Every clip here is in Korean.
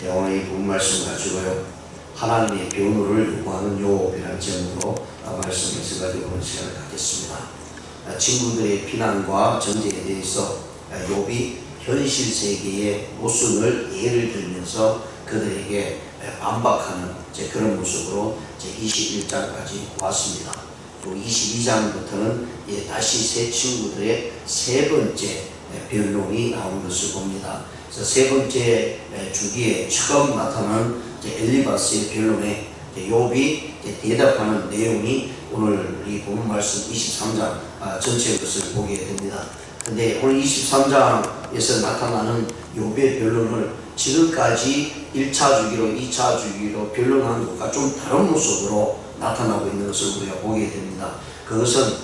네, 오늘 이 부분 말씀 가지고요. 하나님의 변호를 요구하는 요업이라는 제목으로 어, 말씀을 써가지고 시간을 갖겠습니다. 아, 친구들의 피난과 전쟁에 대해서 아, 욥이 현실 세계의 모순을 예를 들면서 그들에게 반박하는 이제 그런 모습으로 이제 21장까지 왔습니다. 또 22장부터는 예, 다시 새 친구들의 세 번째 예, 변론이 나온 것을 봅니다. 세 번째 예, 주기에 처음 나타나는 엘리바스의 변론에 이제 대답하는 내용이 오늘 이 본문 말씀 23장 아, 전체 것을 보게 됩니다. 근데 오늘 23장에서 나타나는 욥의 변론을 지금까지 1차 주기로 2차 주기로 변론한 것과 좀 다른 모습으로 나타나고 있는 것을 우리가 보게 됩니다. 그것은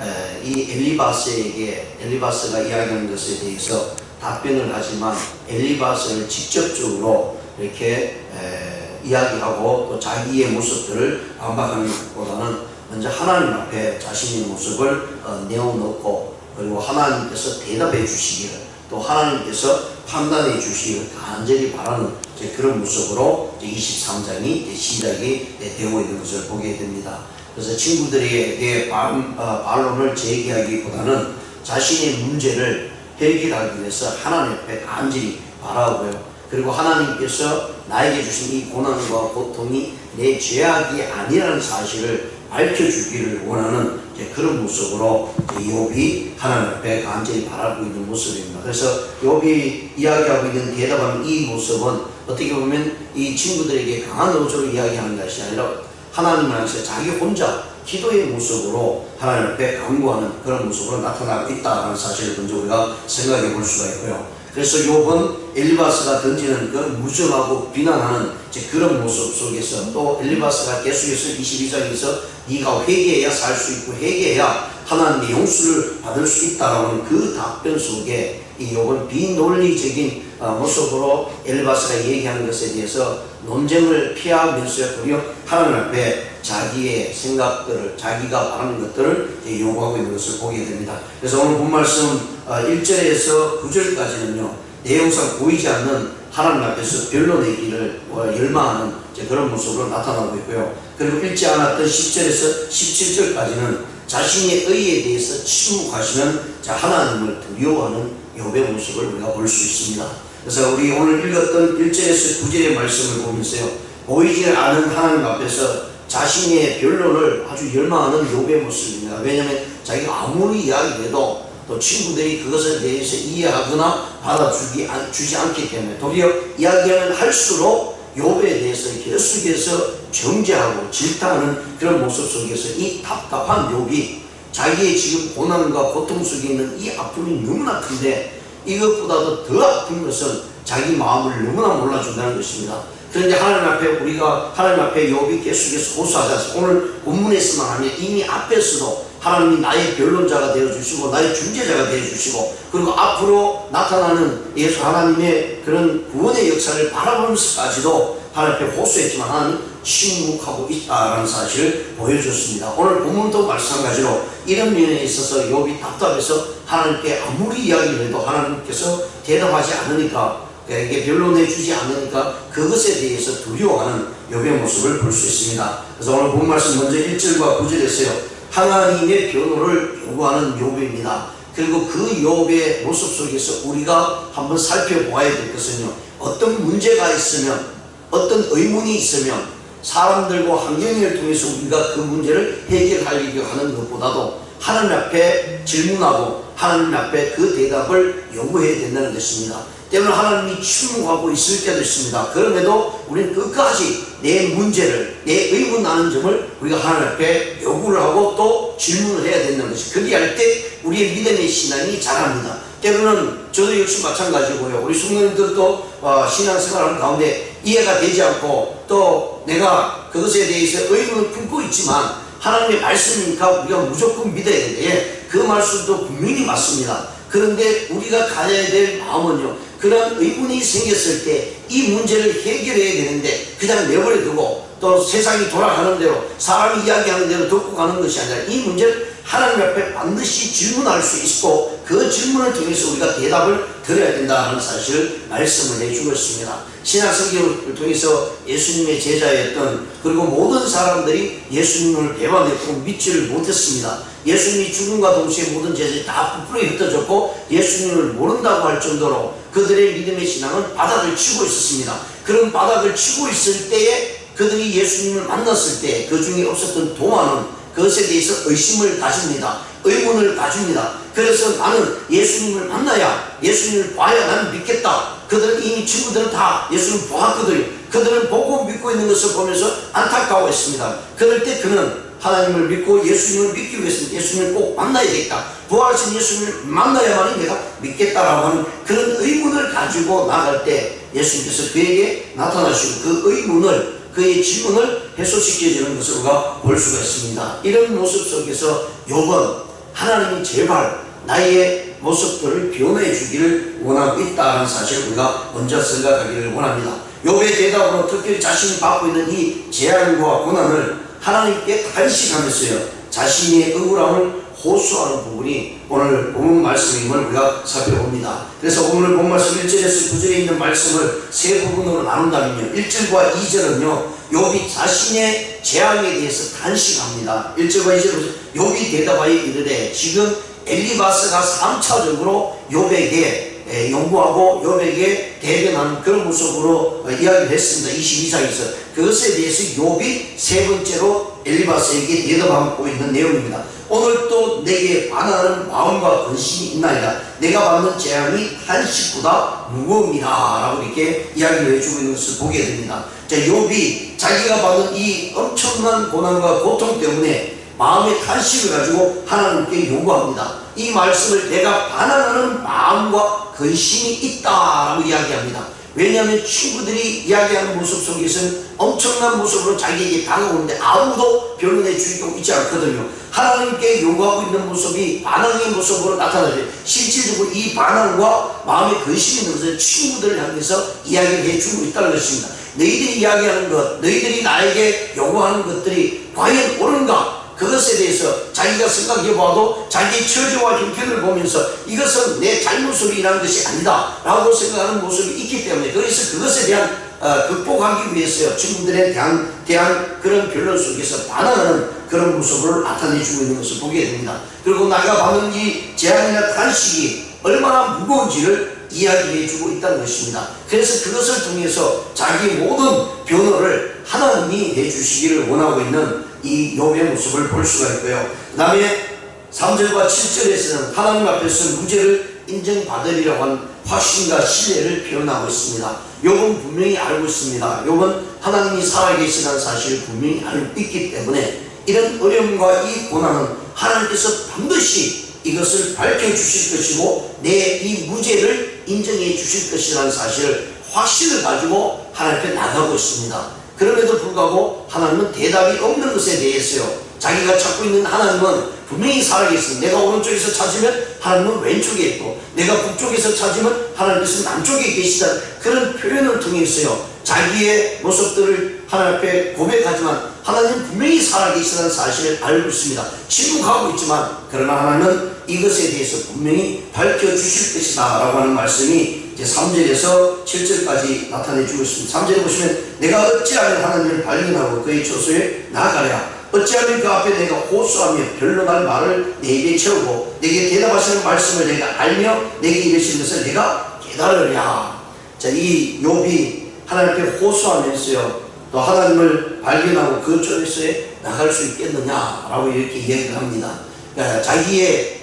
에, 이 엘리바스에게 엘리바스가 이야기하는 것에 대해서 답변을 하지만 엘리바스를 직접적으로 이렇게 에, 이야기하고 또 자기의 모습들을 반박하는 것보다는 먼저 하나님 앞에 자신의 모습을 어, 내어놓고 그리고 하나님께서 대답해 주시기를 또 하나님께서 판단해 주시기를 간절히 바라는 그런 모습으로 이제 23장이 이제 시작이 되고 있는 것을 보게 됩니다. 그래서 친구들에게 반, 어, 반론을 제기하기보다는 자신의 문제를 해결하기 위해서 하나님 앞에 간절히 바라고요. 그리고 하나님께서 나에게 주신 이 고난과 고통이 내 죄악이 아니라는 사실을 밝혀주기를 원하는 그런 모습으로 욥이 하나님 앞에 간절히 바라고 있는 모습입니다. 그래서 욥이 이야기하고 있는 대답하는 이 모습은 어떻게 보면 이 친구들에게 강한 어조로 이야기하는 것이 아니라 하나님 안에서 자기 혼자 기도의 모습으로 하나님 앞에 간구하는 그런 모습으로 나타나고 있다는 사실을 먼저 우리가 생각해 볼 수가 있고요. 그래서 욥은 엘리바스가 던지는 그 무정하고 비난하는 그런 모습 속에서 또 엘리바스가 계속해서 22장에서 네가 회개해야 살 수 있고 회개해야 하나님의 용서를 받을 수 있다라는 그 답변 속에 이 욥은 비논리적인 어, 모습으로 엘리바스가 얘기하는 것에 대해서 논쟁을 피하면서 도리어 하나님 앞에 자기의 생각들을 자기가 바라는 것들을 요구하고 있는 것을 보게 됩니다. 그래서 오늘 본 말씀 1절에서 9절까지는요 내용상 보이지 않는 하나님 앞에서 변론의 길을 열망하는 그런 모습으로 나타나고 있고요. 그리고 읽지 않았던 10절에서 17절까지는 자신의 의에 대해서 침묵하시는 하나님을 두려워하는 욥의 모습을 우리가 볼 수 있습니다. 그래서 우리 오늘 읽었던 1절에서 9절의 말씀을 보면서요. 보이지 않은 하나님 앞에서 자신의 변론을 아주 열망하는 욥의 모습입니다. 왜냐하면 자기가 아무리 이야기해도 또 친구들이 그것에 대해서 이해하거나 받아주지 주지 않기 때문에 도리어 이야기하면 할수록 욥에 대해서 계속해서 정죄하고 질타하는 그런 모습 속에서 이 답답한 욥이 자기의 지금 고난과 고통 속에 있는 이 아픔이 너무나 큰데 이것보다도 더 아픈 것은 자기 마음을 너무나 몰라준다는 것입니다. 그런데 하나님 앞에 우리가 하나님 앞에 욥이 계속해서 호소하자 오늘 본문에서만 하면 이미 앞에서도 하나님이 나의 변론자가 되어 주시고 나의 중재자가 되어 주시고 그리고 앞으로 나타나는 예수 하나님의 그런 구원의 역사를 바라보면서까지도 하나님 앞에 호소했지만 하나님 침묵하고 있다라는 사실을 보여줬습니다. 오늘 본문도 마찬가지로 이런 면에 있어서 욥이 답답해서 하나님께 아무리 이야기를 해도 하나님께서 대답하지 않으니까 이게 변론해 주지 않으니까 그것에 대해서 두려워하는 욥의 모습을 볼 수 있습니다. 그래서 오늘 본 말씀 먼저 1절과 9절에서요. 하나님의 변호를 요구하는 욥입니다. 그리고 그 욥의 모습 속에서 우리가 한번 살펴보아야 될 것은요. 어떤 문제가 있으면 어떤 의문이 있으면 사람들과 환경을 통해서 우리가 그 문제를 해결하려고 하는 것보다도 하나님 앞에 질문하고 하나님 앞에 그 대답을 요구해야 된다는 것입니다. 때문에 하나님이 침묵하고 있을 때도 있습니다. 그럼에도 우리는 끝까지 내 문제를, 내 의문 나는 점을 우리가 하나님 앞에 요구를 하고 또 질문을 해야 된다는 것이. 그렇게 할 때 우리의 믿음의 신앙이 자랍니다. 때로는 저도 역시 마찬가지고요. 우리 숙녀들도 어, 신앙생활하는 가운데 이해가 되지 않고 또 내가 그것에 대해서 의문을 품고 있지만 하나님의 말씀이니까 우리가 무조건 믿어야 되는데 그 말씀도 분명히 맞습니다. 그런데 우리가 가져야 될 마음은요. 그런 의문이 생겼을 때 이 문제를 해결해야 되는데 그냥 내버려 두고 또 세상이 돌아가는 대로 사람이 이야기하는 대로 듣고 가는 것이 아니라 이 문제를 하나님 앞에 반드시 질문할 수 있고 그 질문을 통해서 우리가 대답을 드려야 된다는 사실을 말씀을 해주고 있습니다. 신약 성경을 통해서 예수님의 제자였던 그리고 모든 사람들이 예수님을 배반했고 믿지를 못했습니다. 예수님이 죽음과 동시에 모든 제자들이 다 부풀어 흩어졌고 예수님을 모른다고 할 정도로 그들의 믿음의 신앙은 바닥을 치고 있었습니다. 그런 바닥을 치고 있을 때에 그들이 예수님을 만났을 때 그 중에 없었던 도마는 그것에 대해서 의심을 가집니다. 의문을 가집니다. 그래서 나는 예수님을 만나야 예수님을 봐야 나는 믿겠다. 그들은 이미 친구들은 다 예수님을 보았거든요. 그들은 보고 믿고 있는 것을 보면서 안타까워했습니다. 그럴 때 그는 하나님을 믿고 예수님을 믿기 위해서는 예수님을 꼭 만나야 되겠다. 부활하신 예수님을 만나야만이 내가 믿겠다라고 하는 그런 의문을 가지고 나갈 때 예수님께서 그에게 나타나시고 그 의문을 그의 질문을 해소시켜주는 것을 우리가 볼 수가 있습니다. 이런 모습 속에서 요번 하나님이 제발 나의 모습들을 변화해 주기를 원하고 있다는 사실을 우리가 먼저 생각하기를 원합니다. 요의 대답으로 특별히 자신이 받고 있는 이 재앙과 고난을 하나님께 간식하면서요 자신의 억울함을 호소하는 부분이 오늘 본문 말씀임을 우리가 살펴봅니다. 그래서 오늘 본 말씀 1절에서 9절에 있는 말씀을 세 부분으로 나눈다면요. 1절과 2절은요. 욥이 자신의 재앙에 대해서 단식합니다. 1절과 2절은 욥이 대답하여 이르되 지금 엘리바스가 3차적으로 욥에게 에, 연구하고 욥에게 대변하는 그런 모습으로 어, 이야기를 했습니다. 22장에서 그것에 대해서 욥이 세 번째로 엘리바스에게 대답하고 있는 내용입니다. 오늘 또 내게 반하는 마음과 근심이 있나이다. 내가 받는 재앙이 한식보다 무거움이다. 라고 이렇게 이야기를 해주고 있는 것을 보게 됩니다. 자, 욥이 자기가 받는 이 엄청난 고난과 고통 때문에 마음의 탄식을 가지고 하나님께 요구합니다. 이 말씀을 내가 반항하는 마음과 근심이 있다라고 이야기합니다. 왜냐하면 친구들이 이야기하는 모습 속에서는 엄청난 모습으로 자기에게 다가오는데 아무도 변론해 주고 있지 않거든요. 하나님께 요구하고 있는 모습이 반항의 모습으로 나타나죠. 실질적으로 이 반항과 마음의 근심이 것을 친구들을 향해서 이야기를 해주고 있다는 것입니다. 너희들이 이야기하는 것, 너희들이 나에게 요구하는 것들이 과연 옳은가? 그것에 대해서 자기가 생각해 봐도 자기의 처지와 형편을 보면서 이것은 내 잘못으로 인한 것이 아니다 라고 생각하는 모습이 있기 때문에 그래서 그것에 대한 어, 극복하기 위해서요 친구들에 대한, 대한 그런 변론 속에서 반항하는 그런 모습을 나타내주고 있는 것을 보게 됩니다 그리고 나가 받는 이 재앙이나 탄식이 얼마나 무거운지를 이야기해 주고 있다는 것입니다. 그래서 그것을 통해서 자기 모든 변호를 하나님이 해주시기를 원하고 있는 이 욥의 모습을 볼 수가 있고요. 그 다음에 3절과 7절에서는 하나님 앞에서 무죄를 인정받으리라고 하는 확신과 신뢰를 표현하고 있습니다. 욥은 분명히 알고 있습니다. 욥은 하나님이 살아계시다는 사실을 분명히 알고 있기 때문에 이런 어려움과 이 고난은 하나님께서 반드시 이것을 밝혀주실 것이고 내 이 무죄를 인정해 주실 것이라는 사실을 확신을 가지고 하나님께 나가고 있습니다. 그럼에도 불구하고 하나님은 대답이 없는 것에 대해서요. 자기가 찾고 있는 하나님은 분명히 살아계십니다. 내가 오른쪽에서 찾으면 하나님은 왼쪽에 있고 내가 북쪽에서 찾으면 하나님께서 남쪽에 계시다. 그런 표현을 통해서요. 자기의 모습들을 하나님 앞에 고백하지만 하나님 분명히 살아계시다는 사실을 알고 있습니다. 침묵하고 있지만 그러나 하나님은 이것에 대해서 분명히 밝혀주실 것이다 라고 하는 말씀이 이제 3절에서 7절까지 나타내 주고 있습니다. 3절에 보시면 내가 어찌하면 하나님을 발견하고 그의 처소에 나아가랴 어찌하면 그 앞에 내가 호소하며 변론할 말을 내 입에 채우고 내게 대답하시는 말씀을 내가 알며 내게 이르신 것을 내가 깨달으랴 자이 욥이 하나님께 호소하면서요 또 하나님을 발견하고 그 쪽에서에 나갈 수 있겠느냐라고 이렇게 이야기를 합니다. 그러니까 자기의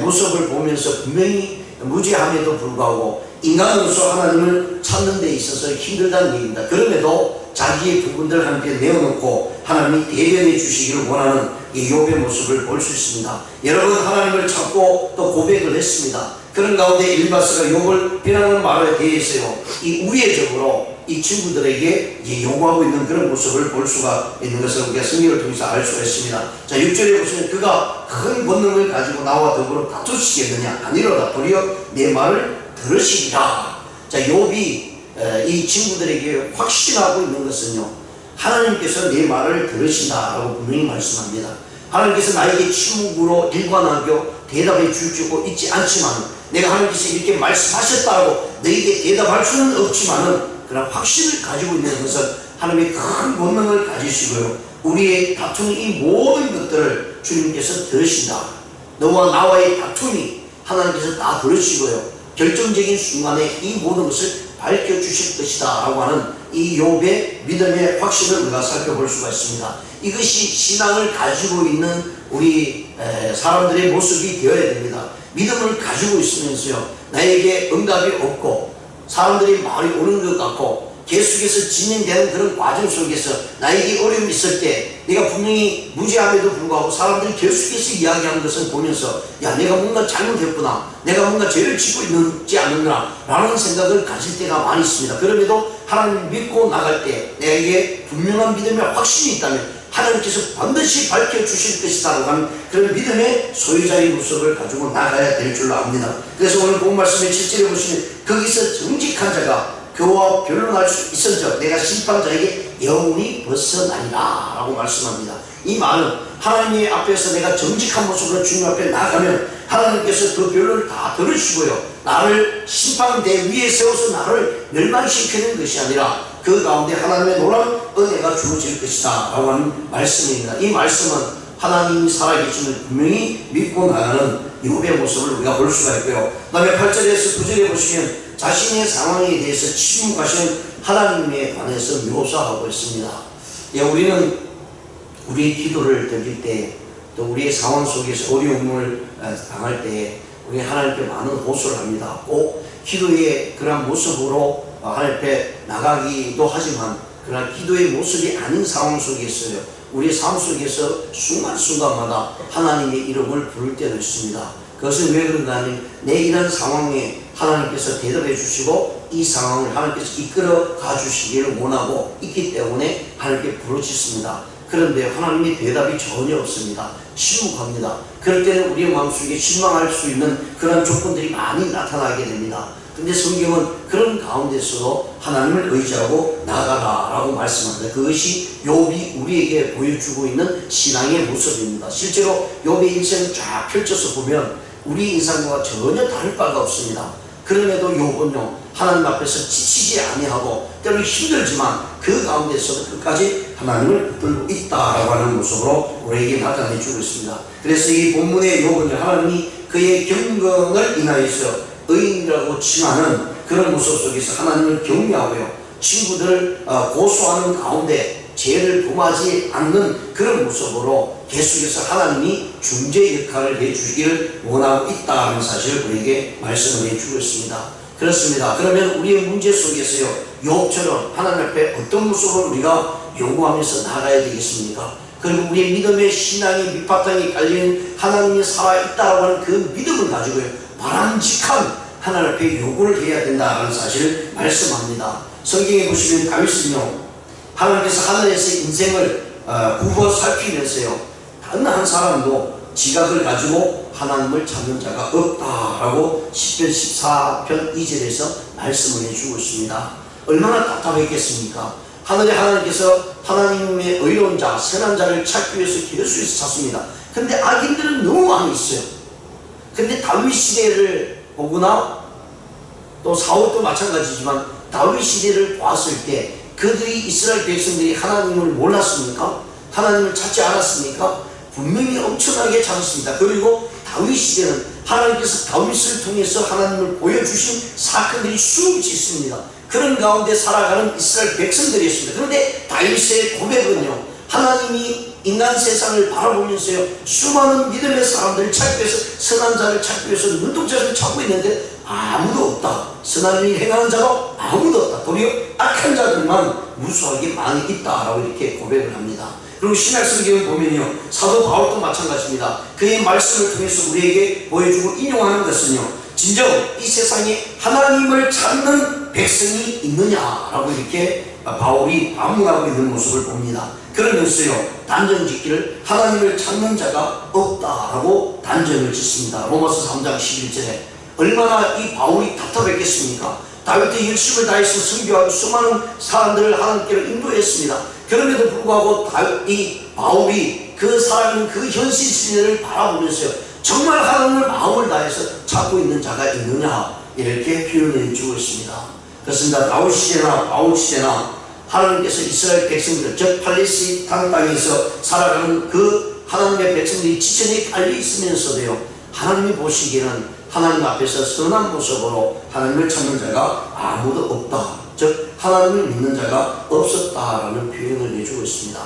모습을 보면서 분명히 무지함에도 불구하고 인간으로서 하나님을 찾는 데 있어서 힘들다는 얘기입니다. 그럼에도 자기의 부분들을 함께 내어놓고 하나님이 대변해 주시기를 원하는 이 욥의 모습을 볼 수 있습니다. 여러분 하나님을 찾고 또 고백을 했습니다. 그런 가운데 일바스가 욥을 비난하는 말에 대해서요. 이 우회적으로 이 친구들에게 요구하고 있는 그런 모습을 볼 수가 있는 것을 우리가 성경을 통해서 알 수가 있습니다. 자, 6절에 보시면 그가 큰 권능을 가지고 나와 더불어 다투시겠느냐? 아니로다. 도리어 내 말을 들으시리라. 자, 욥이 이 친구들에게 확신하고 있는 것은요. 하나님께서 내 말을 들으신다라고 분명히 말씀합니다. 하나님께서 나에게 침묵으로 일관하게 대답해 줄 줄고 있지 않지만 내가 하나님께서 이렇게 말씀하셨다고 너에게 대답할 수는 없지만은 그런 확신을 가지고 있는 것은 하나님의 큰 권능을 가지시고요. 우리의 다투는 이 모든 것들을 주님께서 들으신다. 너와 나와의 다툼이 하나님께서 다 들으시고요. 결정적인 순간에 이 모든 것을 밝혀주실 것이다. 라고 하는 이 욥의 믿음의 확신을 우리가 살펴볼 수가 있습니다. 이것이 신앙을 가지고 있는 우리 에, 사람들의 모습이 되어야 됩니다. 믿음을 가지고 있으면서요. 나에게 응답이 없고 사람들이 말이 오는 것 같고 계속해서 진행되는 그런 과정 속에서 나에게 어려움이 있을 때 내가 분명히 무지함에도 불구하고 사람들이 계속해서 이야기하는 것을 보면서 야 내가 뭔가 잘못했구나 내가 뭔가 죄를 짓고 있는지 않느냐 라는 생각을 가질 때가 많이 있습니다. 그럼에도 하나님 믿고 나갈 때 내게 분명한 믿음의 확신이 있다면 하나님께서 반드시 밝혀주실 것이다 라고 하는 그런 믿음의 소유자의 모습을 가지고 나가야 될 줄로 압니다. 그래서 오늘 본 말씀의 7절에 보시면 거기서 정직한 자가 그와 변론할 수 있은즉 내가 심판자에게 영원히 벗어나리라 라고 말씀합니다. 이 말은 하나님의 앞에서 내가 정직한 모습으로 주님 앞에 나가면 하나님께서 그 변론을 다 들으시고요. 나를 심판대 위에 세워서 나를 멸망시키는 것이 아니라 그 가운데 하나님의 놀라운 은혜가 주어질 것이다 라고 하는 말씀입니다. 이 말씀은 하나님이 살아계심을 분명히 믿고 나가는 욥의 모습을 우리가 볼 수가 있고요. 그 다음에 8절에서 9절에 보시면 자신의 상황에 대해서 침묵하신 하나님에 관해서 묘사하고 있습니다. 예, 우리는 우리의 기도를 드릴 때, 또 우리의 상황 속에서 어려움을 어, 당할 때, 우리 하나님께 많은 호소를 합니다. 꼭 기도의 그런 모습으로 어, 하나님 앞에 나가기도 하지만, 그러나 기도의 모습이 아닌 상황 속에서요, 우리의 삶 속에서 순간순간마다 하나님의 이름을 부를 때도 있습니다. 그것은 왜 그런가 하면 내 이런 상황에 하나님께서 대답해 주시고 이 상황을 하나님께서 이끌어 가 주시기를 원하고 있기 때문에 하나님께 부르짖습니다. 그런데 하나님의 대답이 전혀 없습니다. 침묵합니다. 그럴 때는 우리의 마음속에 실망할 수 있는 그런 조건들이 많이 나타나게 됩니다. 근데 성경은 그런 가운데서도 하나님을 의지하고 나가라 라고 말씀합니다. 그것이 욥이 우리에게 보여주고 있는 신앙의 모습입니다. 실제로 욥의 인생을 쫙 펼쳐서 보면 우리 인상과 전혀 다를 바가 없습니다. 그럼에도 욥은요 하나님 앞에서 지치지 아니하고 때로 힘들지만 그 가운데서도 끝까지 하나님을 붙들고 있다라고 하는 모습으로 우리에게 나타내 주고 있습니다. 그래서 이 본문의 욥은 하나님이 그의 경건을 인하여서 의인이라고 칭하는 그런 모습 속에서 하나님을 경외하고요. 친구들을 어, 고소하는 가운데 죄를 범하지 않는 그런 모습으로 계속해서 하나님이 중재 역할을 해주기를 원하고 있다는 사실을 우리에게 말씀을 해주고 있습니다. 그렇습니다. 그러면 우리의 문제 속에서요, 욥처럼 하나님 앞에 어떤 모습을 우리가 요구하면서 나가야 되겠습니까? 그리고 우리의 믿음의 신앙의 밑바탕에 깔린 하나님이 살아있다고 하는 그 믿음을 가지고요, 바람직한 하나님 앞에 요구를 해야 된다는 사실을 말씀합니다. 성경에 보시면 다윗은요, 하나님께서 하늘에서 인생을 어, 굽어 살피면서요, 어느 한 사람도 지각을 가지고 하나님을 찾는 자가 없다라고 10편 14편 2절에서 말씀을 해주고 있습니다. 얼마나 답답했겠습니까? 하늘의 하나님께서 하나님의 의로운 자, 선한 자를 찾기 위해서 계속해서 찾습니다. 근데 악인들은 너무 많이 있어요. 근데 다윗 시대를 보거나 또 사울도 마찬가지지만 다윗 시대를 봤을 때 그들이 이스라엘 백성들이 하나님을 몰랐습니까? 하나님을 찾지 않았습니까? 분명히 엄청나게 찾았습니다. 그리고 다윗 시대는 하나님께서 다윗을 통해서 하나님을 보여주신 사건들이 수없이 있습니다. 그런 가운데 살아가는 이스라엘 백성들이었습니다. 그런데 다윗의 고백은요, 하나님이 인간 세상을 바라보면서요, 수많은 믿음의 사람들을 찾기 위해서, 선한 자를 찾기 위해서 눈동자를 찾고 있는데 아무도 없다. 선한 일 행하는 자가 아무도 없다. 도리어 악한 자들만 무수하게 많이 있다라고 이렇게 고백을 합니다. 그리고 신약 성경을 보면요. 사도 바울도 마찬가지입니다. 그의 말씀을 통해서 우리에게 보여주고 인용하는 것은요. 진정 이 세상에 하나님을 찾는 백성이 있느냐라고 이렇게 바울이 반문하고 있는 모습을 봅니다. 그러면서요. 단정 짓기를 하나님을 찾는 자가 없다라고 단정을 짓습니다. 로마서 3장 11절에 얼마나 이 바울이 답답했겠습니까? 다윗의 열심을 다해서 선교하고 수많은 사람들을 하나님께로 인도했습니다. 그럼에도 불구하고 이 바울이 그 사람은 그 현실 시대를 바라보면서요. 정말 하나님을 마음을 다해서 찾고 있는 자가 있느냐 이렇게 표현해 주고 있습니다. 그렇습니다. 다윗 시대나 바울 시대나 하나님께서 이스라엘 백성들 즉 팔레스타인 땅에서 살아가는 그 하나님의 백성들이 지천에 깔려 있으면서도요 하나님이 보시기에는 하나님 앞에서 선한 모습으로 하나님을 찾는 자가 아무도 없다. 즉 하나님을 믿는 자가 없었다라는 표현을 해주고 있습니다.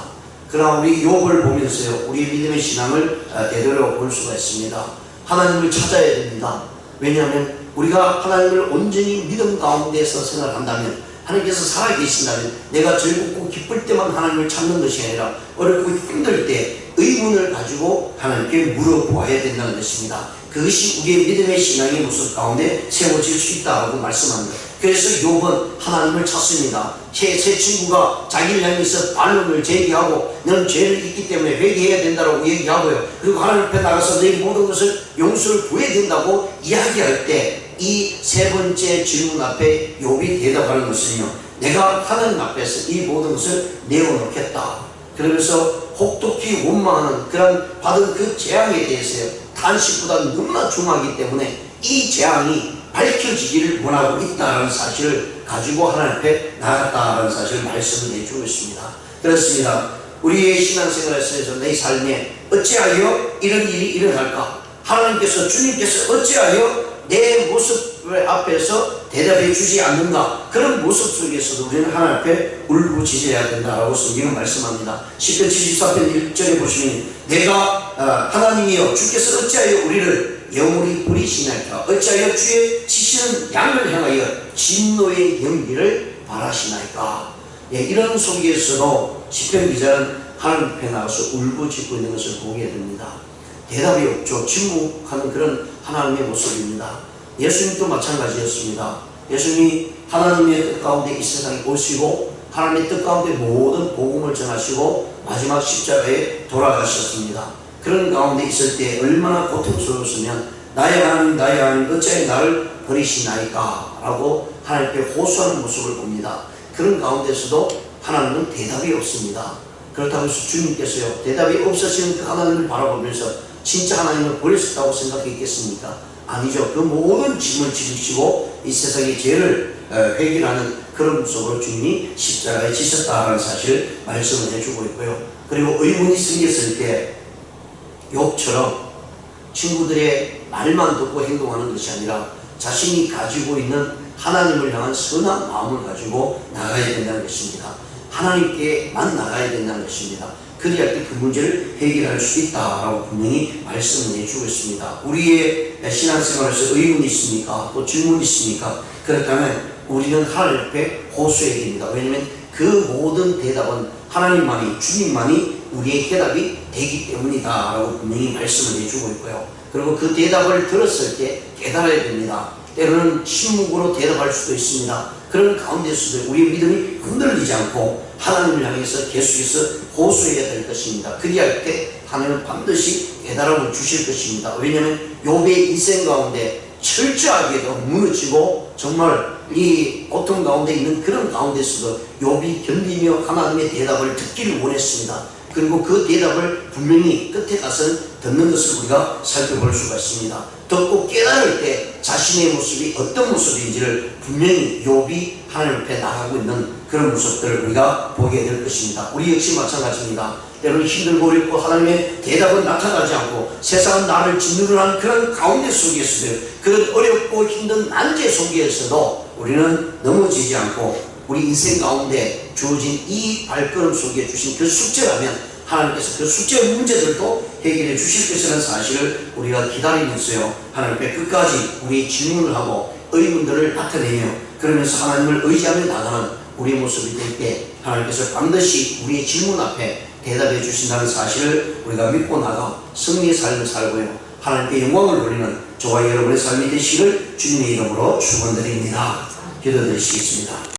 그러나 우리 욥을 보면서요 우리 믿음의 신앙을 아, 되돌려 볼 수가 있습니다. 하나님을 찾아야 됩니다. 왜냐하면 우리가 하나님을 온전히 믿음 가운데서 생각한다면 하나님께서 살아계신다면 내가 즐겁고 기쁠 때만 하나님을 찾는 것이 아니라 어렵고 힘들 때 의문을 가지고 하나님께 물어보아야 된다는 것입니다. 그것이 우리의 믿음의 신앙의 모습 가운데 세워질 수 있다고 말씀합니다. 그래서 욥은 하나님을 찾습니다. 제, 제 친구가 자기를 향해서 반론을 제기하고 너는 죄를 있기 때문에 회개해야 된다고 얘기하고요. 그리고 하나님 앞에 나가서 너희 모든 것을 용서를 구해야 된다고 이야기할 때 이 세 번째 질문 앞에 욥이 대답하는 것은요. 내가 하나님 앞에서 이 모든 것을 내어놓겠다. 그러면서 혹독히 원망하는 그런 받은 그 재앙에 대해서요. 탄식보다 너무나 중하기 때문에 이 재앙이 밝혀지기를 원하고 있다는 사실을 가지고 하나님 앞에 나갔다는 사실을 말씀을 해주고 있습니다. 그렇습니다. 우리의 신앙생활에서 내 삶에 어찌하여 이런 일이 일어날까? 하나님께서 주님께서 어찌하여 내 모습 앞에서 대답해 주지 않는가? 그런 모습 속에서도 우리는 하나님 앞에 울부짖어야 된다라고 성경은 말씀합니다. 10편 74편 1절에 보시면 내가 아, 하나님이여 주께서 어찌하여 우리를 영원히 버리시나이까 어찌하여 주의 치시는 양을 향하여 진노의 연기를 바라시나이까 예, 이런 속에서도 시편 기자는 하나님 앞에 나가서 울부짖고 있는 것을 보게 됩니다. 대답이 없죠. 침묵하는 그런 하나님의 모습입니다. 예수님도 마찬가지였습니다. 예수님이 하나님의 뜻 가운데 이 세상에 오시고 하나님의 뜻 가운데 모든 복음을 전하시고 마지막 십자가에 돌아가셨습니다. 그런 가운데 있을 때 얼마나 고통스러웠으면 나의 하나님 나의 하나님 어찌하여 나를 버리시나이까 라고 하나님께 호소하는 모습을 봅니다. 그런 가운데서도 하나님은 대답이 없습니다. 그렇다고 해서 주님께서요 대답이 없으시는 그 하나님을 바라보면서 진짜 하나님을 버렸다고 생각했겠습니까? 아니죠. 그 모든 짐을 지으시고 이 세상의 죄를 어, 해결하는 그런 모습으로 주님이 십자가에 지셨다는 사실을 말씀을 해주고 있고요. 그리고 의문이 생겼을 때 욕처럼 친구들의 말만 듣고 행동하는 것이 아니라 자신이 가지고 있는 하나님을 향한 선한 마음을 가지고 나가야 된다는 것입니다. 하나님께만 나가야 된다는 것입니다. 그래야 그 문제를 해결할 수 있다라고 분명히 말씀을 해주고 있습니다. 우리의 신앙생활에서 의문이 있습니까? 또 질문이 있습니까? 그렇다면 우리는 하나님 앞에 호소해야 됩니다. 왜냐하면 그 모든 대답은 하나님만이 주님만이 우리의 해답이 되기 때문이다 라고 분명히 말씀을 해주고 있고요. 그리고 그 대답을 들었을 때 깨달아야 됩니다. 때로는 침묵으로 대답할 수도 있습니다. 그런 가운데서도 우리의 믿음이 흔들리지 않고 하나님을 향해서 계속해서 호소해야 될 것입니다. 그리할 때 하나님은 반드시 깨달음을 주실 것입니다. 왜냐하면 욥의 인생 가운데 철저하게도 무너지고 정말 이 고통 가운데 있는 그런 가운데서도 욥이 견디며 하나님의 대답을 듣기를 원했습니다. 그리고 그 대답을 분명히 끝에 가서 듣는 것을 우리가 살펴볼 수가 있습니다. 듣고 깨달을 때 자신의 모습이 어떤 모습인지를 분명히 욥이 하나님 앞에 나가고 있는 그런 모습들을 우리가 보게 될 것입니다. 우리 역시 마찬가지입니다. 때로는 힘들고 어렵고 하나님의 대답은 나타나지 않고 세상은 나를 짓누르는 그런 가운데 속에서도 그런 어렵고 힘든 난제 속에서도 우리는 넘어지지 않고 우리 인생 가운데 주어진 이 발걸음 속에 주신 그 숙제라면 하나님께서 그 숙제 문제들도 해결해 주실 것이라는 사실을 우리가 기다리면서요 하나님께 끝까지 우리의 질문을 하고 의문들을 나타내며 그러면서 하나님을 의지하며 나가는 우리의 모습이 될 때 하나님께서 반드시 우리의 질문 앞에 대답해 주신다는 사실을 우리가 믿고 나가 승리의 삶을 살고요 하나님께 영광을 돌리는 저와 여러분의 삶이 되시기를 주님의 이름으로 축원드립니다. 기도드리시겠습니다.